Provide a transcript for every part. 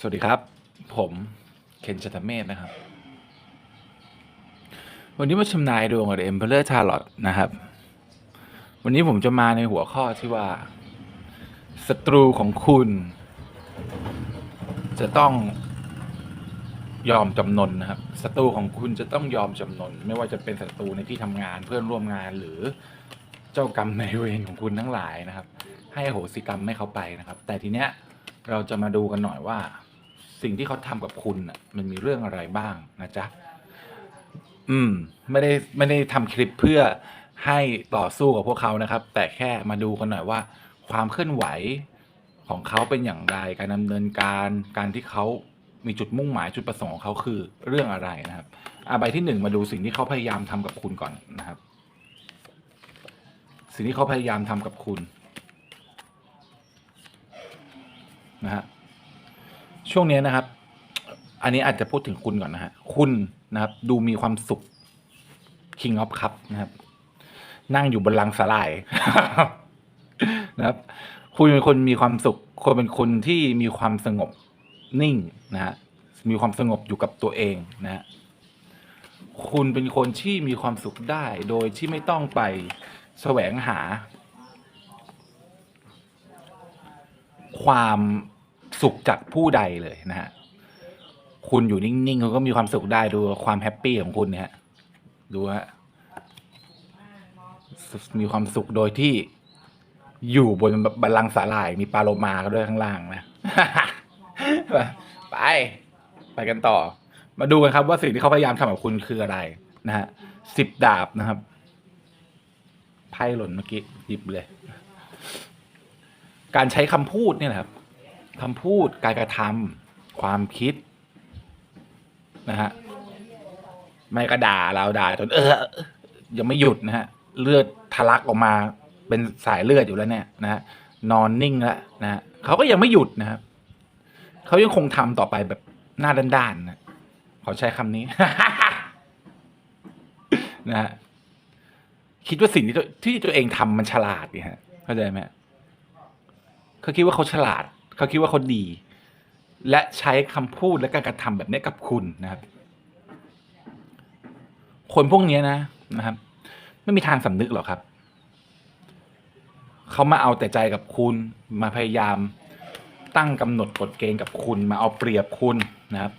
สวัสดีครับ ผมเคนชัตเมธนะครับ วันนี้มาชำนายดวงกับ Emperor Tarot นะครับ วันนี้ผมจะมาในหัวข้อที่ว่าศัตรูของคุณ จะต้องยอมจำนนนะครับศัตรูของคุณจะต้องยอมจำนน ไม่ว่าจะเป็นศัตรูในที่ทำงานเพื่อนร่วมงานหรือเจ้ากรรมนายเวรของคุณทั้งหลายนะครับ ให้อโหสิกรรมให้เขาไปนะครับ แต่ทีเนี้ยเราจะมาดูกันหน่อยว่า สิ่งที่เขาทำกับคุณน่ะมันมีเรื่องอะไรบ้างนะจ๊ะอืม ไม่ได้ไม่ได้ทำคลิปเพื่อให้ต่อสู้กับพวกเขานะครับ แต่แค่มาดูกันหน่อยว่า ความเคลื่อนไหวของเขาเป็นอย่างไร การดำเนินการการที่เขามีจุดมุ่งหมายจุดประสงค์ของเขาคือเรื่องอะไรนะครับอาใบที่หนึ่งมาดูสิ่งที่เขาพยายามทำกับคุณก่อนนะครับ สิ่งที่เขาพยายามทำกับคุณนะฮะ ช่วงนี้นะครับ อันนี้อาจจะพูดถึงคุณก่อนนะฮะ คุณนะครับ ดูมีความสุข King of Cup นะครับ นั่งอยู่บนลังสลายนะครับ คุณเป็นคนมีความสุขคนเป็นคนที่มีความสงบนิ่งนะฮะ มีความสงบอยู่กับตัวเองนะฮะ คุณเป็นคนที่มีความสุขได้โดยที่ไม่ต้องไปแสวงหา ความ สุขจากผู้ใดเลยนะฮะคุณอยู่นิ่งๆคุณก็มีความสุขได้ดูความแฮปปี้ของคุณเนี่ยฮะดูฮะมีความสุขโดยที่อยู่บนบัลลังก์สาหร่าย มีปลาโลมาก็ด้วยข้างล่างนะ ไป ไปกันต่อ มาดูกันครับว่าสิ่งที่เขาพยายามทำกับคุณคืออะไร นะฮะสิบดาบนะครับไพ่หล่นเมื่อกี้หยิบเลย การใช้คำพูดเนี่ยแหละครับ คำพูดการกระทำความคิดนะฮะไม่ก็ด่าเราด่าจนเออ ยังไม่หยุดนะฮะ เลือดทะลักออกมาเป็นสายเลือดอยู่แล้วเนี่ยนะฮะนอนนิ่งแล้วนะฮะเขาก็ยังไม่หยุดนะครับเขายังคงทำต่อไปแบบหน้าด้านๆนะขอใช้คำนี้นะฮะคิดว่าสิ่งที่ตัวที่ตัวเองทำมันฉลาดเนี่ยฮะเข้าใจไหมเขาคิดว่าเขาฉลาด เขาคิดว่าเขาดี และใช้คำพูดและการกระทำแบบนี้กับคุณนะครับ คนพวกนี้นะนะครับ ไม่มีทางสำนึกหรอกครับ เขามาเอาแต่ใจกับคุณมาพยายามตั้งกำหนดกฎเกณฑ์กับคุณมาเอาเปรียบคุณนะครับ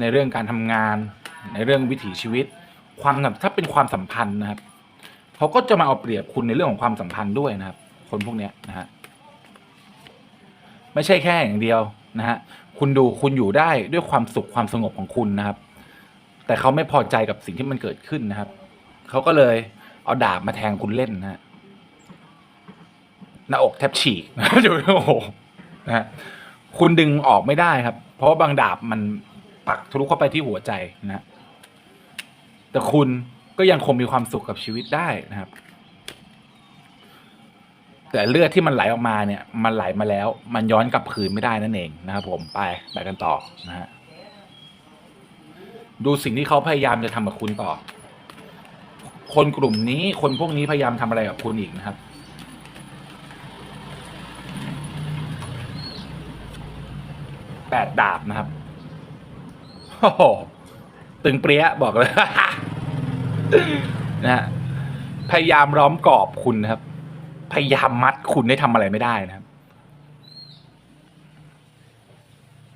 ในเรื่องการทำงาน ในเรื่องวิถีชีวิต ความถ้าเป็นความสัมพันธ์นะครับเขาก็จะมาเอาเปรียบคุณในเรื่องของความสัมพันธ์ด้วยนะครับ คนพวกนี้นะฮะ ไม่ใช่แค่อย่างเดียวนะฮะคุณดูคุณอยู่ได้ด้วยความสุขความสงบของคุณนะครับ แต่เขาไม่พอใจกับสิ่งที่มันเกิดขึ้นนะครับเขาก็เลยเอาดาบมาแทงคุณเล่นนะฮะหน้าอกแทบฉีกนะอยู่โอ้โหนะฮะคุณดึงออกไม่ได้ครับ เพราะบางดาบมันปักทะลุเข้าไปที่หัวใจนะฮะแต่คุณก็ยังคงมีความสุขกับชีวิตได้นะครับ แต่เลือดที่มันไหลออกมาเนี่ยมันไหลมาแล้ว มันย้อนกลับคืนไม่ได้นั่นเองนะครับผมไปไปกันต่อนะฮะดูสิ่งที่เขาพยายามจะทำกับคุณต่อ คนกลุ่มนี้คนพวกนี้พยายามทำอะไรกับคุณอีกนะครับแปดดาบนะครับโอ้โหตึงเปรี้ยบอกเลยนะฮะพยายามล้อมกรอบคุณนะครับ พยายามมัดคุณให้ทำอะไรไม่ได้นะครับ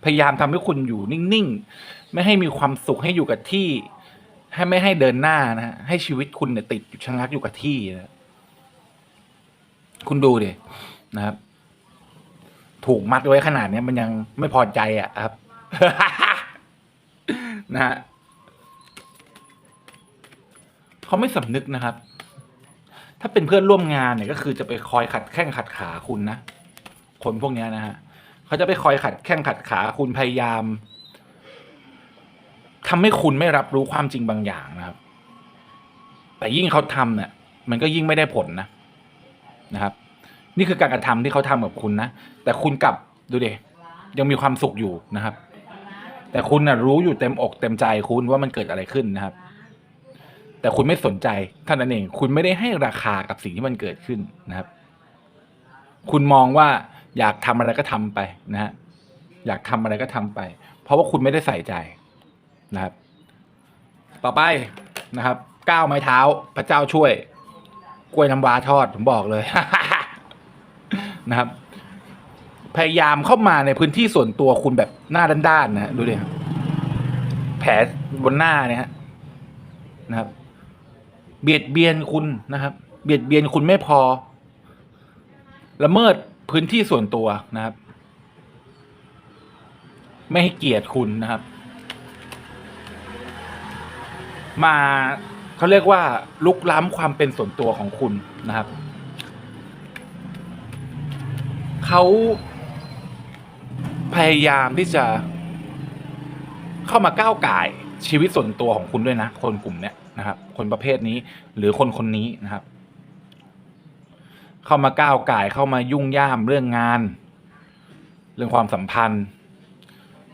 พยายามทำให้คุณอยู่นิ่งๆ ไม่ให้มีความสุขให้อยู่กับที่ ให้ไม่ให้เดินหน้านะฮะให้ชีวิตคุณเนี่ยติดอยู่ชะงักอยู่กับที่นะคุณดูดินะครับ ถูกมัดไว้ขนาดเนี้ยมันยังไม่พอใจอะครับ นะฮะเขาไม่สำนึกนะครับ ถ้าเป็นเพื่อนร่วมงานเนี่ยก็คือจะไปคอยขัดแข้งขัดขาคุณนะ คนพวกนี้นะฮะเขาจะไปคอยขัดแข้งขัดขาคุณพยายามทำให้คุณไม่รับรู้ความจริงบางอย่างนะครับ แต่ยิ่งเขาทำเนี่ยมันก็ยิ่งไม่ได้ผลนะนะครับ นี่คือการกระทำที่เขาทำกับคุณนะแต่คุณกลับดูดิยังมีความสุขอยู่นะครับ แต่คุณน่ะรู้อยู่เต็มอกเต็มใจคุณว่ามันเกิดอะไรขึ้นนะครับ แต่คุณไม่สนใจเท่านั้นเอง คุณไม่ได้ให้ราคากับสิ่งที่มันเกิดขึ้นนะครับ คุณมองว่าอยากทำอะไรก็ทำไปนะฮะอยากทำอะไรก็ทำไป เพราะว่าคุณไม่ได้ใส่ใจนะครับ ต่อไปนะครับก้าวไม้เท้า พระเจ้าช่วย กล้วยน้ำว้าทอดผมบอกเลยนะครับ พยายามเข้ามาในพื้นที่ส่วนตัวคุณแบบหน้าด้านๆนะดูดิครับแผลบนหน้าเนี่ยนะครับ เบียดเบียนคุณนะครับ เบียดเบียนคุณไม่พอ ละเมิดพื้นที่ส่วนตัวนะครับ ไม่ให้เกียรติคุณนะครับ มาเขาเรียกว่า ลุกล้ำความเป็นส่วนตัวของคุณนะครับเขาพยายามที่จะ เข้ามาก้าวไก่ชีวิตส่วนตัวของคุณด้วยนะ คนกลุ่มเนี้ยนะครับ คนประเภทนี้ หรือคนคนนี้นะครับ เข้ามาก้าวไก่เข้ามายุ่งย่ามเรื่องงาน เรื่องความสัมพันธ์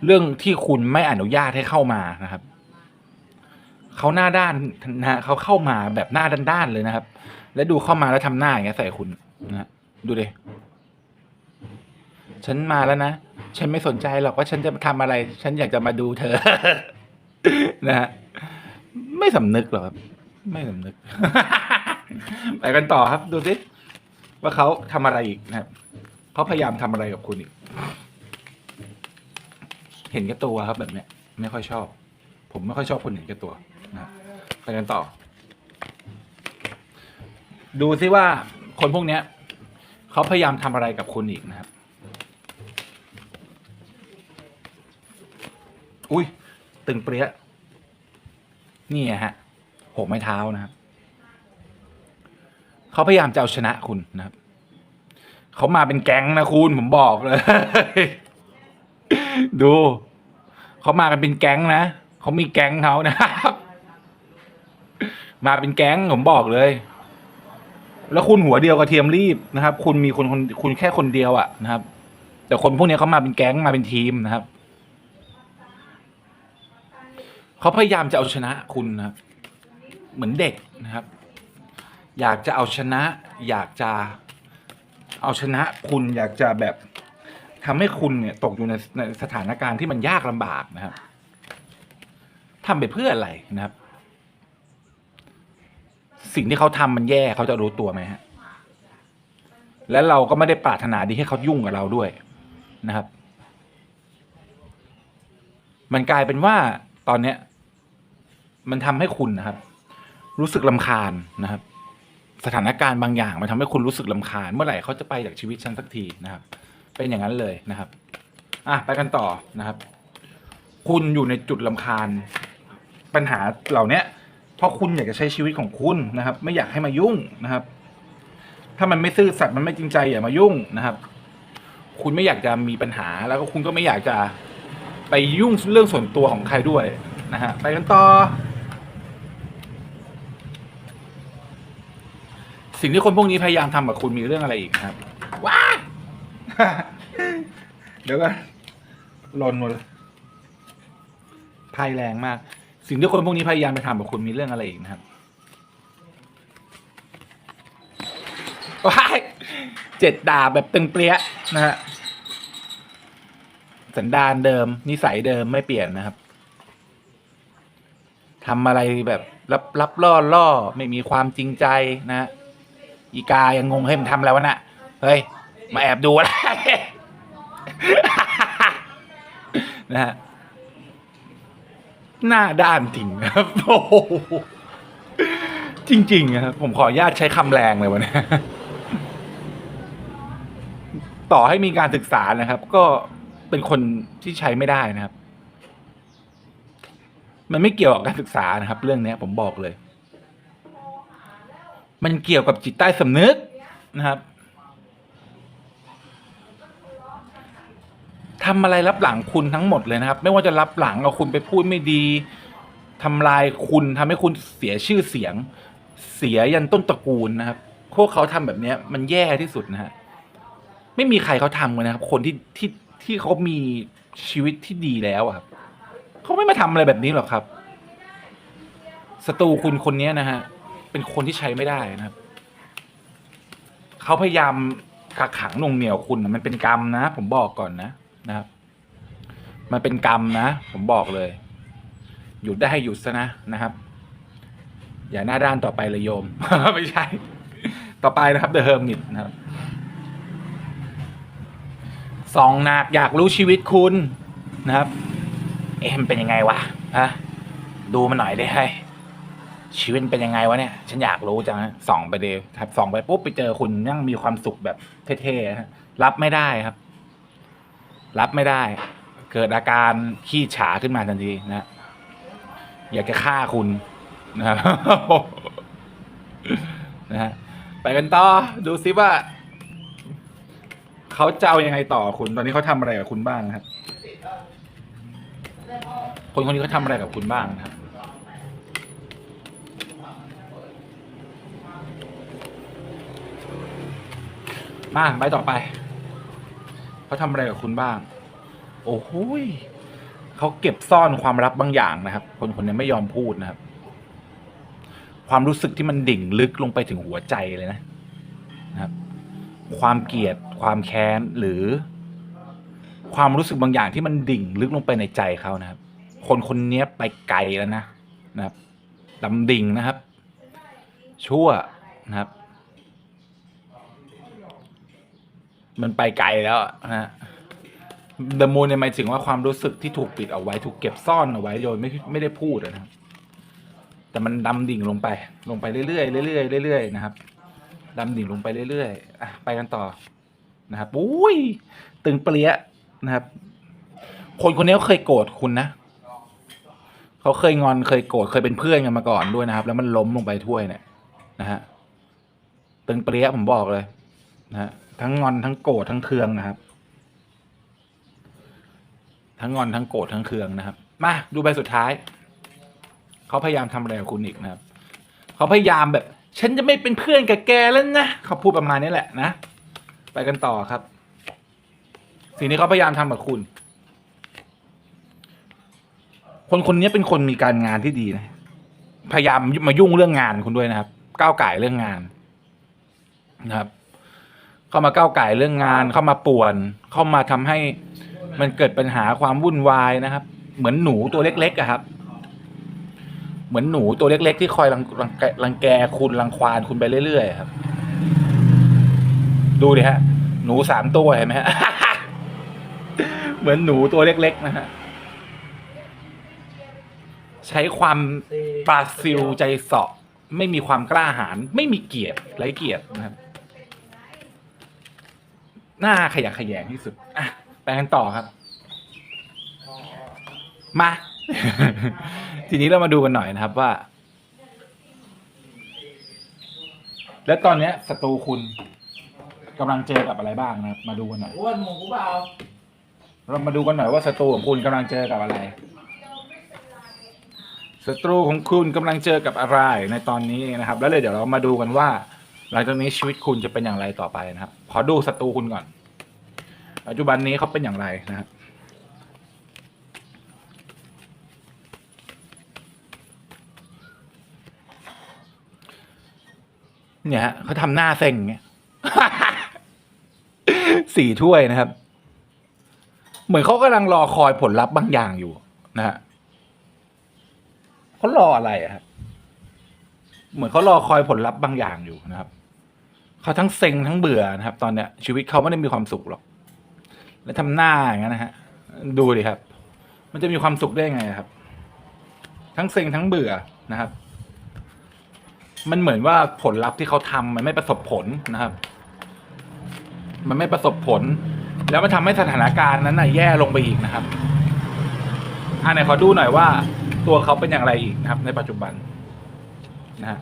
เรื่องที่คุณไม่อนุญาตให้เข้ามานะครับเขาหน้าด้านนะเขาเข้ามาแบบหน้าด้านๆเลยนะครับ แล้วดูเข้ามาแล้วทำหน้าอย่างเงี้ยใส่คุณนะดูดิฉันมาแล้วนะ ฉันไม่สนใจหรอกว่าฉันจะทำอะไร ฉันอยากจะมาดูเธอ นะฮะไม่สำนึกหรอกครับ ไม่สำนึก ไปกันต่อครับ ดูสิว่าเขาทำอะไรอีกนะครับเขาพยายามทำอะไรกับคุณอีก เห็นแก่ตัวครับแบบเนี้ย ไม่ค่อยชอบ ผมไม่ค่อยชอบคนเห็นแก่ตัวนะไปกันต่อ ดูซิว่าคนพวกเนี้ยเขาพยายามทำอะไรกับคุณอีกนะครับ อุ้ยตึงเปรี้ยนี่ฮะ หกไม้เท้านะครับเขาพยายามจะเอาชนะคุณนะครับเขามาเป็นแก๊งนะคุณผมบอกเลย ดูเขามากันเป็นแก๊งนะเขามีแก๊งเขานะครับ มาเป็นแก๊งผมบอกเลย แล้วคุณหัวเดียวกับเทียมรีบนะครับ คุณมีคนคนคุณแค่คนเดียวอะนะครับ แต่คนพวกนี้เขามาเป็นแก๊งมาเป็นทีมนะครับเขาพยายามจะเอาชนะคุณนะครับ เหมือนเด็กนะครับ อยากจะเอาชนะ อยากจะเอาชนะคุณอยากจะแบบทำให้คุณเนี่ยตกอยู่ในในสถานการณ์ที่มันยากลำบากนะครับทำไปเพื่ออะไรนะครับ สิ่งที่เขาทำมันแย่เขาจะรู้ตัวไหมฮะและเราก็ไม่ได้ปรารถนาดีให้เขายุ่งกับเราด้วยนะครับ มันกลายเป็นว่าตอนเนี้ย มันทำให้คุณนะครับ รู้สึกลำคาญนะครับ สถานการณ์บางอย่างมันทำให้คุณรู้สึกลำคาญ เมื่อไหร่เขาจะไปจากชีวิตฉันสักทีนะครับ เป็นอย่างนั้นเลยนะครับอะไปกันต่อนะครับ คุณอยู่ในจุดลำคาญ ปัญหาเหล่าเนี้ยเพราะคุณอยากจะใช้ชีวิตของคุณนะครับ ไม่อยากให้มายุ่งนะครับ ถ้ามันไม่ซื่อสัตย์มันไม่จริงใจอย่ามายุ่งนะครับ คุณไม่อยากจะมีปัญหา แล้วก็คุณก็ไม่อยากจะไปยุ่งเรื่องส่วนตัวของใครด้วยนะฮะไปกันต่อ สิ่งที่คนพวกนี้พยายามทำกับคุณมีเรื่องอะไรอีกครับ ว้า เดี๋ยวก็หล่นหมดเลยไพ่แรงมาก สิ่งที่คนพวกนี้พยายามไปทำกับคุณมีเรื่องอะไรอีกนะครับว้ายเจ็ดดาบแบบตึงเปรี้ยนะฮะสันดานเดิม นิสัยเดิมไม่เปลี่ยนนะครับทำอะไรแบบ รับรับล่อล่อไม่มีความจริงใจนะฮะ อีกายังงงให้มันทำอะไรวะน่ะเฮ้ยมาแอบดูอะไรนะฮะหน้าด้านจริงนะครับโอ้โหจริงๆนะครับผมขออนุญาตใช้คำแรงเลยวันนี้ต่อให้มีการศึกษานะครับ ก็เป็นคนที่ใช้ไม่ได้นะครับ มันไม่เกี่ยวกับการศึกษานะครับ เรื่องนี้ผมบอกเลย มันเกี่ยวกับจิตใต้สำนึกนะครับทำอะไรรับหลังคุณทั้งหมดเลยนะครับ ไม่ว่าจะรับหลังเอาคุณไปพูดไม่ดีทำลายคุณทำให้คุณเสียชื่อเสียง เสียยันต้นตระกูลนะครับ พวกเขาทำแบบนี้มันแย่ที่สุดนะฮะไม่มีใครเขาทำกันนะครับ คนที่ที่ที่เขามีชีวิตที่ดีแล้วครับเขาไม่มาทำอะไรแบบนี้หรอกครับศัตรูคุณคนนี้นะฮะ เป็นคนที่ใช้ไม่ได้นะครับ เขาพยายามกักขังหน่วงเหนี่ยวคุณมันเป็นกรรมนะ ผมบอกก่อนนะนะครับ มันเป็นกรรมนะ ผมบอกเลย หยุดได้ให้หยุดซะนะนะครับ อย่าหน้าด้านต่อไปเลยโยม ไม่ใช่ ต่อไปนะครับ The Hermit นะครับสองหนักอยากรู้ชีวิตคุณนะครับ เอ๊ะมันเป็นยังไงวะฮะดูมันหน่อยได้ให้ ชีวิตเป็นยังไงวะเนี่ย ฉันอยากรู้จังส่องไปเดยครับส่องไปปุ๊บไปเจอคุณยังมีความสุขแบบเท่ๆฮะรับไม่ได้ครับ รับไม่ได้ เกิดอาการขี้ฉาขึ้นมาทันทีนะ อยากจะฆ่าคุณนะครับนะฮะไปกันต่อดูซิว่าเขาจะเอายังไงต่อคุณ ตอนนี้เขาทำอะไรกับคุณบ้างนะครับคนคนนี้เขาทำอะไรกับคุณบ้างนะครับ มาไปต่อไปเขาทำอะไรกับคุณบ้าง โอ้โหเขาเก็บซ่อนความลับบางอย่างนะครับ คนคนนี้ไม่ยอมพูดนะครับ ความรู้สึกที่มันดิ่งลึกลงไปถึงหัวใจเลยนะนะครับ ความเกลียด ความแค้นหรือ ความรู้สึกบางอย่างที่มันดิ่งลึกลงไปในใจเขานะครับ คนคนนี้ไปไกลแล้วนะนะครับดำดิ่งนะครับ ชั่วนะครับ มันไปไกลแล้วอะนะฮะดมูนเนี่ยหมายถึงว่าความรู้สึกที่ถูกปิดเอาไว้ถูกเก็บซ่อนเอาไว้โดยไม่ไม่ได้พูดนะครับ แต่มันดำดิ่งลงไป ลงไปเรื่อยๆเรื่อยๆเรื่อยๆนะครับดำดิ่งลงไปเรื่อยๆอะไปกันต่อนะครับอุ้ยตึงเปรี้ยนะครับ คนคนนี้เขาเคยโกรธคุณนะเขาเคยงอนเคยโกรธเคยเป็นเพื่อนกันมาก่อนด้วยนะครับ แล้วมันล้มลงไปถ้วยเนี่ยนะฮะตึงเปรี้ยผมบอกเลย นะฮะทั้งงอนทั้งโกรธทั้งเคืองนะครับ ทั้งงอนทั้งโกรธทั้งเคืองนะครับ มาดูใบสุดท้าย เขาพยายามทำอะไรกับคุณอีกนะครับ เขาพยายามแบบ ฉันจะไม่เป็นเพื่อนกับแกแล้วนะเขาพูดประมาณนี้แหละนะ ไปกันต่อครับ สิ่งที่เขาพยายามทำกับคุณ คนคนนี้เป็นคนมีการงานที่ดีนะ พยายามมายุ่งเรื่องงานคุณด้วยนะครับ ก้าวไก่เรื่องงานนะครับ เข้ามาก้าวไก่เรื่องงานเข้ามาป่วน เข้ามาทำให้มันเกิดปัญหาความวุ่นวายนะครับ เหมือนหนูตัวเล็กๆอะครับ เหมือนหนูตัวเล็ก ๆ ที่คอยรังรังแกรังแกคุณรังควานคุณไปเรื่อยๆครับ ดูดิฮะ หนูสามตัวเห็นไหมฮะเหมือนหนูตัวเล็ก ๆ นะฮะใช้ความปราซิลใจเสาะ ไม่มีความกล้าหาญไม่มีเกียรติไร้เกียรตินะครับ หน้าขยะแขยงที่สุดอะไปกันต่อครับ มา ทีนี้เรามาดูกันหน่อยนะครับว่า แล้วตอนเนี้ยศัตรูคุณกำลังเจอกับอะไรบ้างนะครับ มาดูกันหน่อย อ้วนหมูเปล่าเรามาดูกันหน่อยว่าศัตรูของคุณกำลังเจอกับอะไร ศัตรูของคุณกำลังเจอกับอะไรในตอนนี้นะครับ แล้วเลยเดี๋ยวเรามาดูกันว่า หลังจากนี้ชีวิตคุณจะเป็นอย่างไรต่อไปนะครับ ขอดูศัตรูคุณก่อน ปัจจุบันนี้เขาเป็นอย่างไรนะครับเนี่ยฮะเขาทำหน้าเซ็งเงี้ยสี่ถ้วยนะครับ เหมือนเขากำลังรอคอยผลลัพธ์บางอย่างอยู่นะฮะเขารออะไรอะครับเหมือนเขารอคอยผลลัพธ์บางอย่างอยู่นะครับ เขาทั้งเซ็งทั้งเบื่อนะครับ ตอนเนี้ย ชีวิตเขาไม่ได้มีความสุขหรอก แล้วทำหน้าอย่างนั้นนะฮะ ดูดิครับ มันจะมีความสุขได้ยังไงครับ ทั้งเซ็งทั้งเบื่อนะครับ มันเหมือนว่าผลลัพธ์ที่เขาทำมันไม่ประสบผลนะครับ มันไม่ประสบผล แล้วมันทำให้สถานการณ์นั้นน่ะแย่ลงไปอีกนะครับอ่าไหนขอดูหน่อยว่า ตัวเขาเป็นอย่างไรอีกนะครับ ในปัจจุบันนะฮะ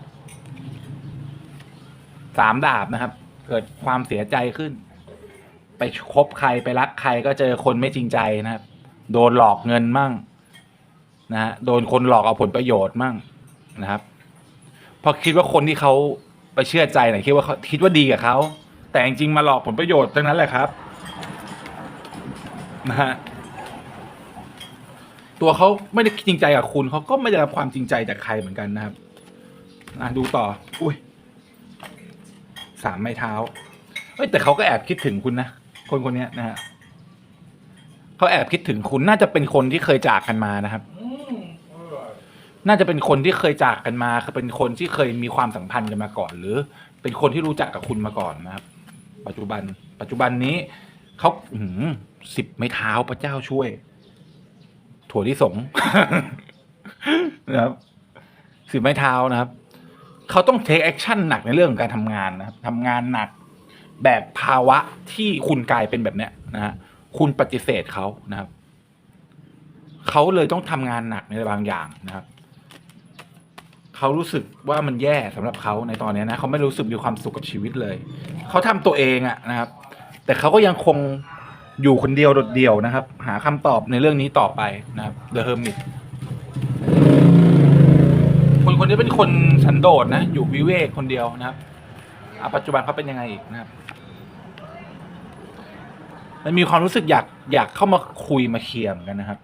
สามดาบนะครับ เกิดความเสียใจขึ้น ไปคบใครไปรักใครก็เจอคนไม่จริงใจนะครับ โดนหลอกเงินมั่งนะฮะโดนคนหลอกเอาผลประโยชน์มั่งนะครับพอคิดว่าคนที่เขาไปเชื่อใจเนี่ยคิดว่าคิดว่าดีกับเขาแต่จริงๆมาหลอกผลประโยชน์ทั้งนั้นแหละครับนะฮะตัวเขาไม่ได้จริงใจกับคุณเขาก็ไม่ได้รับความจริงใจจากใครเหมือนกันนะครับอะดูต่อ อุ้ย สามไม้เท้าเอ้ยแต่เขาก็แอบคิดถึงคุณนะคนคนเนี้ยนะฮะเขาแอบคิดถึงคุณน่าจะเป็นคนที่เคยจากกันมานะครับ น่าจะเป็นคนที่เคยจากกันมาคือเป็นคนที่เคยมีความสัมพันธ์กันมาก่อน หรือ เป็นคนที่รู้จักกับคุณมาก่อนนะครับ ปัจจุบัน ปัจจุบันนี้เขาสิบไม้เท้าพระเจ้าช่วย ถั่วที่สง นะครับสิบไม้เท้านะครับ เขาต้องเทคแอคชั่นหนักในเรื่องของการทำงานนะครับทำงานหนักแบบภาวะที่คุณกลายเป็นแบบเนี้ยนะฮะคุณปฏิเสธเขานะครับเขาเลยต้องทำงานหนักในบางอย่างนะครับเขารู้สึกว่ามันแย่สำหรับเขาในตอนนี้นะเขาไม่รู้สึกมีความสุขกับชีวิตเลย เขาทำตัวเองอะนะครับ แต่เขาก็ยังคงอยู่คนเดียวโดดเดี่ยวนะครับ หาคำตอบในเรื่องนี้ต่อไปนะครับ The Hermit นี้เป็นคนสันโดษนะ อยู่วิเวกคนเดียวนะครับอะปัจจุบันเขาเป็นยังไงอีกนะครับ มันมีความรู้สึกอยากอยากเข้ามาคุยมาเคลียร์เหมือนกันนะครับ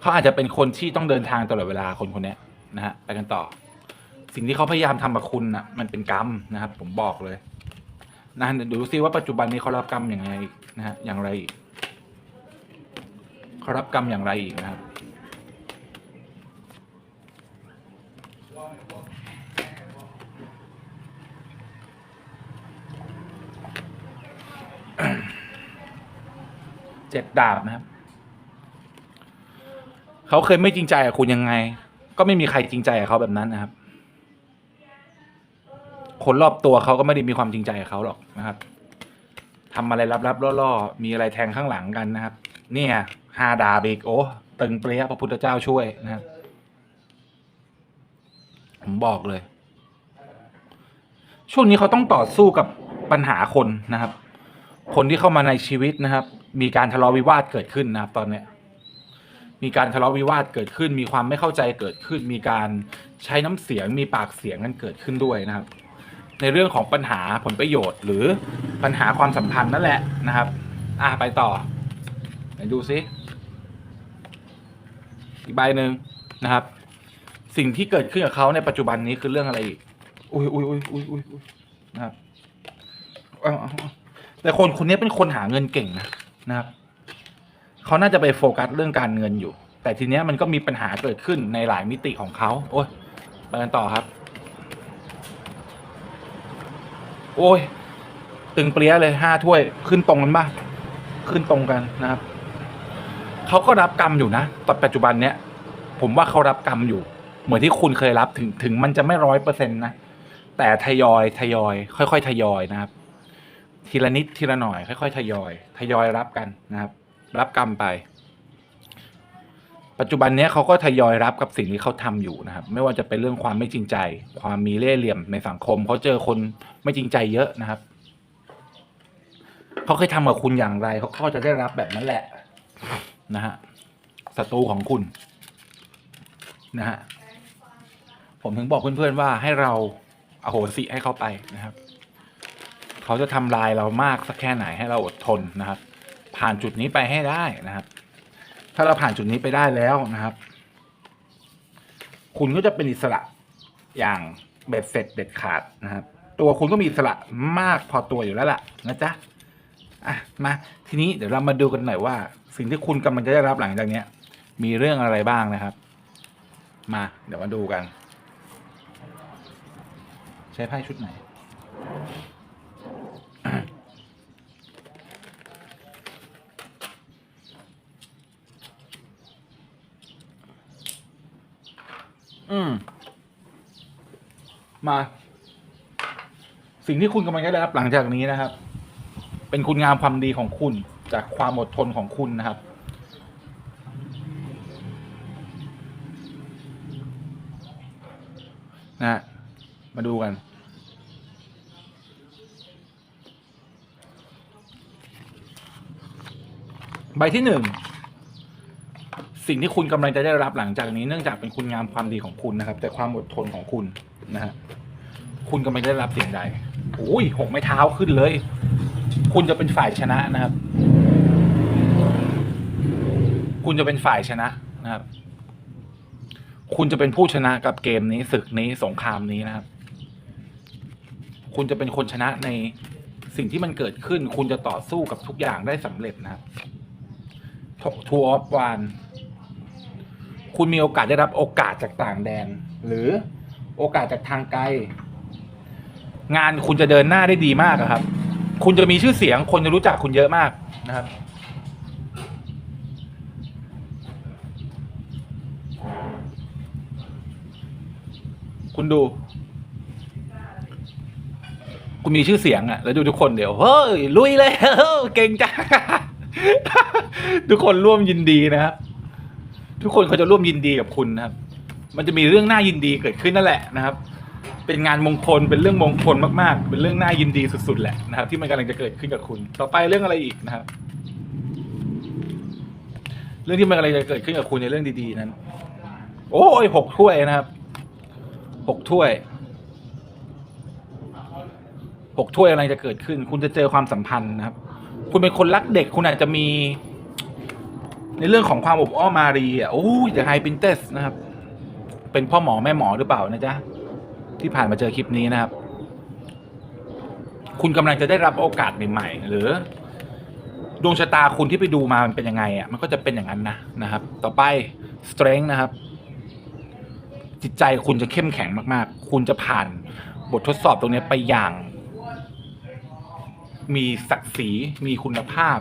เขาอาจจะเป็นคนที่ต้องเดินทางตลอดเวลาคนคนนี้นะฮะไปกันต่อ สิ่งที่เขาพยายามทำกับคุณน่ะมันเป็นกรรมนะครับ ผมบอกเลยนะดูซิว่าปัจจุบันนี้เขารับกรรมอย่างไรนะฮะอย่างไรอีกเขารับกรรมอย่างไรอีกนะครับ เจ็ดดาบนะครับ เขาเคยไม่จริงใจกับคุณยังไง ก็ไม่มีใครจริงใจกับเขาแบบนั้นนะครับ คนรอบตัวเขาก็ไม่ได้มีความจริงใจกับเขาหรอกนะครับทำอะไรลับๆล่อๆมีอะไรแทงข้างหลังกันนะครับ เนี่ยฮาดาเบกโอ้ตึงเปรี้ยพระพุทธเจ้าช่วยนะครับ ผมบอกเลย ช่วงนี้เขาต้องต่อสู้กับปัญหาคนนะครับ คนที่เข้ามาในชีวิตนะครับ มีการทะเลาะวิวาทเกิดขึ้นนะครับ ตอนเนี้ย มีการทะเลาะวิวาทเกิดขึ้น มีความไม่เข้าใจเกิดขึ้น มีการใช้น้ำเสียง มีปากเสียงกันเกิดขึ้นด้วยนะครับ ในเรื่องของปัญหาผลประโยชน์ หรือปัญหาความสัมพันธ์นั่นแหละนะครับ อะไปต่อไหนดูซิอีกใบหนึ่งนะครับ สิ่งที่เกิดขึ้นกับเขาในปัจจุบันนี้คือเรื่องอะไรอีก อุ้ยอุ้ยอุ้ยอุ้ยอุ้ยอุ้ยนะครับเอาเอาเอาแต่คนคนนี้เป็นคนหาเงินเก่งนะนะครับ เขาน่าจะไปโฟกัสเรื่องการเงินอยู่ แต่ทีเนี้ยมันก็มีปัญหาเกิดขึ้นในหลายมิติของเขา โอ้ยไปกันต่อครับ โอ้ย ตึงเปรี้ยเลยห้าถ้วย ขึ้นตรงกันบ้าขึ้นตรงกันนะครับ เขาก็รับกรรมอยู่นะตอนปัจจุบันเนี้ย ผมว่าเขารับกรรมอยู่ เหมือนที่คุณเคยรับถึงถึงมันจะไม่ร้อยเปอร์เซ็นต์นะแต่ทยอยทยอย ค่อย ๆ ทยอยนะครับ ทีละนิดทีละหน่อย ค่อยๆทยอย ทยอยรับกันนะครับ รับกรรมไป ปัจจุบันนี้เขาก็ทยอยรับกับสิ่งที่เขาทำอยู่นะครับ ไม่ว่าจะเป็นเรื่องความไม่จริงใจ ความมีเล่ห์เหลี่ยมในสังคมเขาเจอคนไม่จริงใจเยอะนะครับเขาเคยทำกับคุณอย่างไรเขาก็จะได้รับแบบนั้นแหละ นะฮะศัตรูของคุณ นะฮะ ผมถึงบอกเพื่อนๆว่าให้เราอาโหสิให้เขาไปนะครับ เขาจะทำลายเรามากสักแค่ไหนให้เราอดทนนะครับ ผ่านจุดนี้ไปให้ได้นะครับ ถ้าเราผ่านจุดนี้ไปได้แล้วนะครับ คุณก็จะเป็นอิสระอย่างเบ็ดเสร็จเด็ดขาดนะครับ ตัวคุณก็มีอิสระมากพอตัวอยู่แล้วล่ะนะจ๊ะอะมาทีนี้เดี๋ยวเรามาดูกันหน่อยว่า สิ่งที่คุณกำลังจะได้รับหลังจากเนี้ยมีเรื่องอะไรบ้างนะครับ มาเดี๋ยวมาดูกัน ใช้ไพ่ชุดไหน อืม มา สิ่งที่คุณกำลังจะได้รับหลังจากนี้นะครับ เป็นคุณงามความดีของคุณ จากความอดทนของคุณนะครับนะฮะ มาดูกันใบที่หนึ่งสิ่งที่คุณกำลังจะได้รับหลังจากนี้เนื่องจากเป็นคุณงามความดีของคุณนะครับ แต่ความอดทนของคุณนะฮะคุณกำลังได้รับสิ่งใดโอ้ยหกไม้เท้าขึ้นเลย คุณจะเป็นฝ่ายชนะนะครับ คุณจะเป็นฝ่ายชนะนะครับ คุณจะเป็นผู้ชนะกับเกมนี้ศึกนี้สงครามนี้นะครับ คุณจะเป็นคนชนะในสิ่งที่มันเกิดขึ้น คุณจะต่อสู้กับทุกอย่างได้สำเร็จนะทัวร์ออฟวานคุณมีโอกาสได้รับโอกาสจากต่างแดน หรือโอกาสจากทางไกล งานคุณจะเดินหน้าได้ดีมากครับ คุณจะมีชื่อเสียงคนจะรู้จักคุณเยอะมากนะครับคุณดู คุณมีชื่อเสียงอะแล้วดูทุกคนเดี๋ยวเฮ้ยลุยเลยเฮ้ยเก่งจังทุกคนร่วมยินดีนะครับทุกคนเขาจะร่วมยินดีกับคุณนะครับ มันจะมีเรื่องน่ายินดีเกิดขึ้นนั่นแหละนะครับ เป็นงานมงคลเป็นเรื่องมงคลมากๆ เป็นเรื่องน่ายินดีสุดๆแหละนะครับ ที่มันกำลังจะเกิดขึ้นกับคุณ ต่อไปเรื่องอะไรอีกนะครับ เรื่องที่มันกำลังจะเกิดขึ้นกับคุณในเรื่องดีๆนั้น โอ้ยหกถ้วยนะครับหกถ้วย หกถ้วยอะไรจะเกิดขึ้น คุณจะเจอความสัมพันธ์นะครับ คุณเป็นคนรักเด็ก คุณอาจจะมี ในเรื่องของความอบอ้อมอารีอะโอ้ยจะไฮปินเตสนะครับ เป็นพ่อหมอแม่หมอหรือเปล่านะจ๊ะที่ผ่านมาเจอคลิปนี้นะครับ คุณกำลังจะได้รับโอกาสใหม่ๆหรือดวงชะตาคุณที่ไปดูมามันเป็นยังไงอะมันก็จะเป็นอย่างนั้นนะนะครับ ต่อไป strength นะครับ จิตใจคุณจะเข้มแข็งมากๆ คุณจะผ่านบททดสอบตรงนี้ไปอย่าง มีศักดิ์ศรีมีคุณภาพ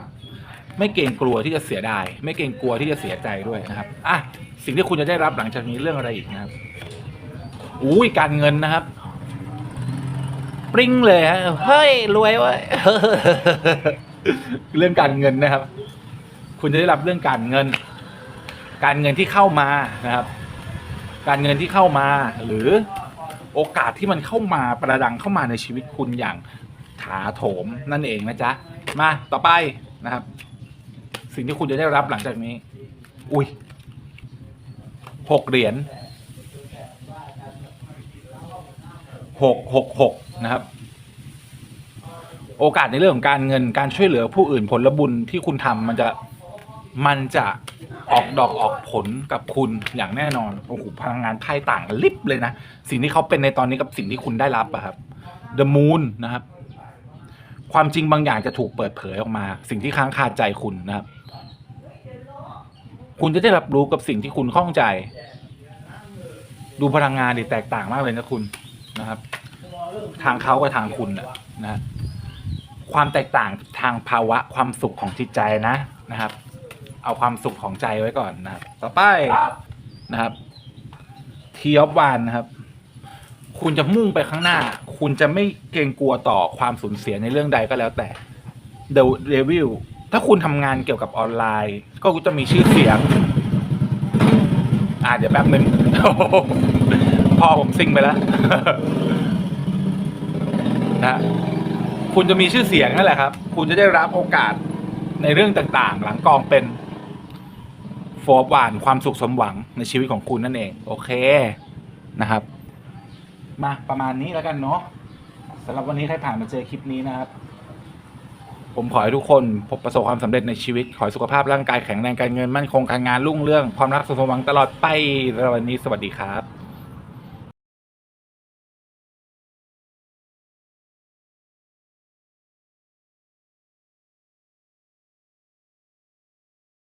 ไม่เกรงกลัวที่จะเสียดาย ไม่เกรงกลัวที่จะเสียใจด้วยนะครับอะสิ่งที่คุณจะได้รับหลังจากนี้เรื่องอะไรอีกนะครับอุ้ยการเงินนะครับ ปริ้งเลยฮะเฮ้ยรวยเว้ยเรื่องการเงินนะครับ คุณจะได้รับเรื่องการเงิน การเงินที่เข้ามานะครับ การเงินที่เข้ามาหรือโอกาสที่มันเข้ามาประดังเข้ามาในชีวิตคุณอย่าง ถาโถมนั่นเองนะจ๊ะ มาต่อไปนะครับ สิ่งที่คุณจะได้รับหลังจากนี้ อุ้ยหกเหรียญหกหกหกนะครับ โอกาสในเรื่องของการเงินการช่วยเหลือผู้อื่นผลบุญที่คุณทำมันจะมันจะออกดอกออกผลกับคุณอย่างแน่นอนโอ้โหพลังงานไพ่ต่างกันลิบเลยนะ สิ่งที่เขาเป็นในตอนนี้กับสิ่งที่คุณได้รับอะครับ The Moon นะครับ ความจริงบางอย่างจะถูกเปิดเผยออกมา สิ่งที่ค้างคาใจคุณนะครับ คุณจะได้รับรู้กับสิ่งที่คุณข้องใจ ดูพลังงานดิแตกต่างมากเลยนะคุณนะครับ ทางเขากับทางคุณนะนะความแตกต่างทางภาวะความสุขของจิตใจนะนะครับ เอาความสุขของใจไว้ก่อนนะครับ ต่อไปนะครับ ทีออฟวานนะครับ คุณจะมุ่งไปข้างหน้า คุณจะไม่เกรงกลัวต่อความสูญเสียในเรื่องใดก็แล้วแต่ The Devil ถ้าคุณทำงานเกี่ยวกับออนไลน์ ก็จะมีชื่อเสียง อ่าเดี๋ยวแป๊บหนึ่งพอผมซิงไปแล้วนะคุณจะมีชื่อเสียงนั่นแหละครับ คุณจะได้รับโอกาสในเรื่องต่างๆ หลังกองเป็นโฟร์วานความสุขสมหวังในชีวิตของคุณนั่นเอง โอเคนะครับ มาประมาณนี้แล้วกันเนาะสำหรับวันนี้ใครผ่านมาเจอคลิปนี้นะครับ ผมขอให้ทุกคนพบประสบความสำเร็จในชีวิต ขอให้สุขภาพร่างกายแข็งแรงการเงินมั่นคงการงานรุ่งเรื่อง ความรักสุขสมหวังตลอดไปสำหรับวันนี้สวัสดีครับ